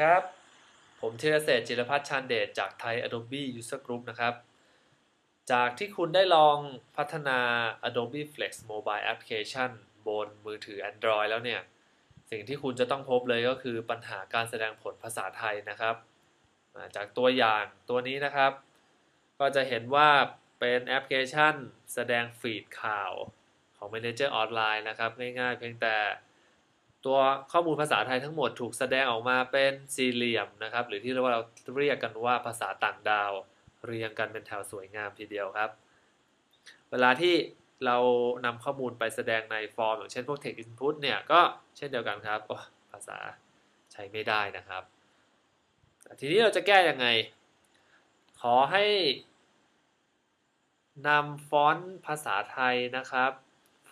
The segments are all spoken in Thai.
ครับ ผมธีรเศษจิรพัฒน์ชานเดชจากไทย Adobe User Group นะครับ จากที่คุณได้ลองพัฒนา Adobe Flex Mobile Application บนมือถือ Android แล้วเนี่ย สิ่งที่คุณจะต้องพบเลยก็คือปัญหาการแสดงผลภาษาไทยนะครับ จากตัวอย่างตัวนี้นะครับ ก็จะเห็นว่าเป็นแอปพลิเคชัน แสดงฟีดข่าวของ Manager ออนไลน์นะครับ ง่ายๆเพียงแต่ ตัวข้อมูลภาษาไทยทั้งหมดถูกแสดงออกมาเป็นสี่เหลี่ยมนะครับ หรือที่เรียกว่าเราเรียกกันว่าภาษาต่างดาว เรียงกันเป็นแถวสวยงามทีเดียวครับ เวลาที่เรานำข้อมูลไปแสดงในฟอร์ม อย่างเช่นพวก text input เนี่ยก็เช่นเดียวกันครับภาษาใช้ไม่ได้นะครับ ทีนี้เราจะแก้ยังไง ขอให้นำฟอนต์ภาษาไทยนะครับ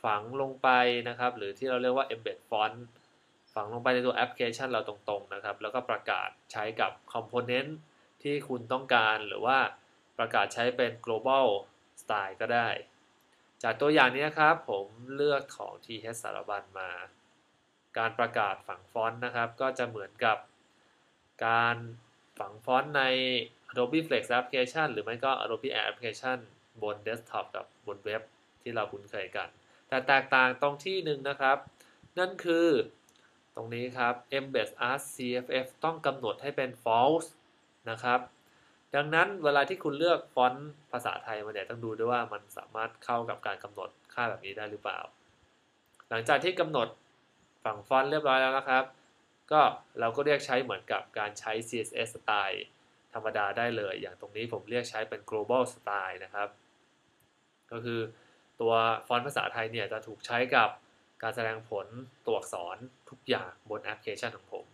ฝังลงไปนะครับ หรือที่เราเรียกว่า embed font ฝังลงไปในตัวแอปพลิเคชันเราตรงๆนะครับ แล้วก็ประกาศใช้กับคอมโพเนนต์ที่คุณต้องการหรือว่าประกาศใช้เป็น global style ก็ได้ จากตัวอย่างนี้นะครับ ผมเลือกของ TH สารบัญมา การประกาศฝังฟอนต์นะครับ ก็จะเหมือนกับการฝังฟอนต์ใน Adobe Flex Application หรือไม่ก็ Adobe Air Application บนเดสก์ท็อปกับบนเว็บที่เราคุ้นเคยกัน แต่แตกต่างตรงที่หนึ่งนะครับ นั่นคือ ตรงนี้ครับ embed as cff ต้องกำหนดให้เป็น false นะครับ ดังนั้นเวลาที่คุณเลือกฟอนต์ภาษาไทยมาเนี่ยต้องดูด้วยว่ามันสามารถเข้ากับการกำหนดค่าแบบนี้ได้หรือเปล่า หลังจากที่กำหนดฝั่งฟอนต์เรียบร้อยแล้วนะครับ ก็เราก็เรียกใช้เหมือนกับการใช้ CSS สไตล์ธรรมดาได้เลย อย่างตรงนี้ผมเรียกใช้เป็น global style นะครับ ก็คือตัวฟอนต์ภาษาไทยเนี่ยจะถูกใช้กับ การแสดงผลตัวอักษรทุกอย่างบนแอปพลิเคชันของผม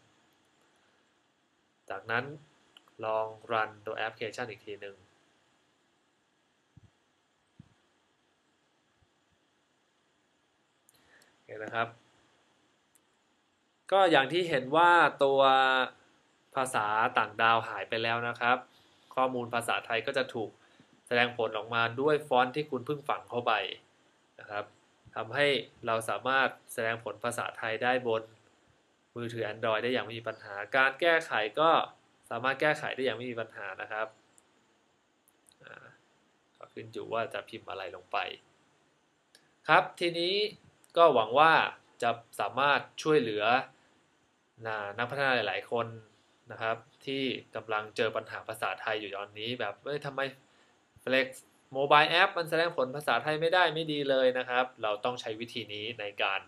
จากนั้นลองรันตัวแอปพลิเคชันอีกทีหนึ่งเห็นนะครับ ก็อย่างที่เห็นว่าตัวภาษาต่างดาวหายไปแล้วนะครับ ข้อมูลภาษาไทยก็จะถูกแสดงผลออกมาด้วยฟอนต์ที่คุณเพิ่งฝังเข้าไปนะครับ ทำให้เราสามารถแสดงผลภาษาไทยได้บนมือถือ Android ได้อย่างไม่มีปัญหา การแก้ไขก็สามารถแก้ไขได้อย่างไม่มีปัญหานะครับก็ขึ้นอยู่ว่าจะพิมพ์อะไรลงไป ครับ ทีนี้ก็หวังว่าจะสามารถช่วยเหลือนักพัฒนาหลาย ๆ คนนะครับ ที่กำลังเจอปัญหาภาษาไทยอยู่ตอนนี้ แบบเอ้ยทำไม Flex โมบายแอปมันแสดงผลภาษาไทยไม่ได้ไม่ดีเลยนะครับ เราต้องใช้วิธีนี้ในการ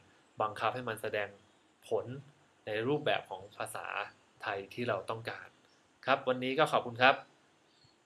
บังคับให้มันแสดงผลในรูปแบบของภาษาไทยที่เราต้องการ ครับ วันนี้ก็ขอบคุณครับ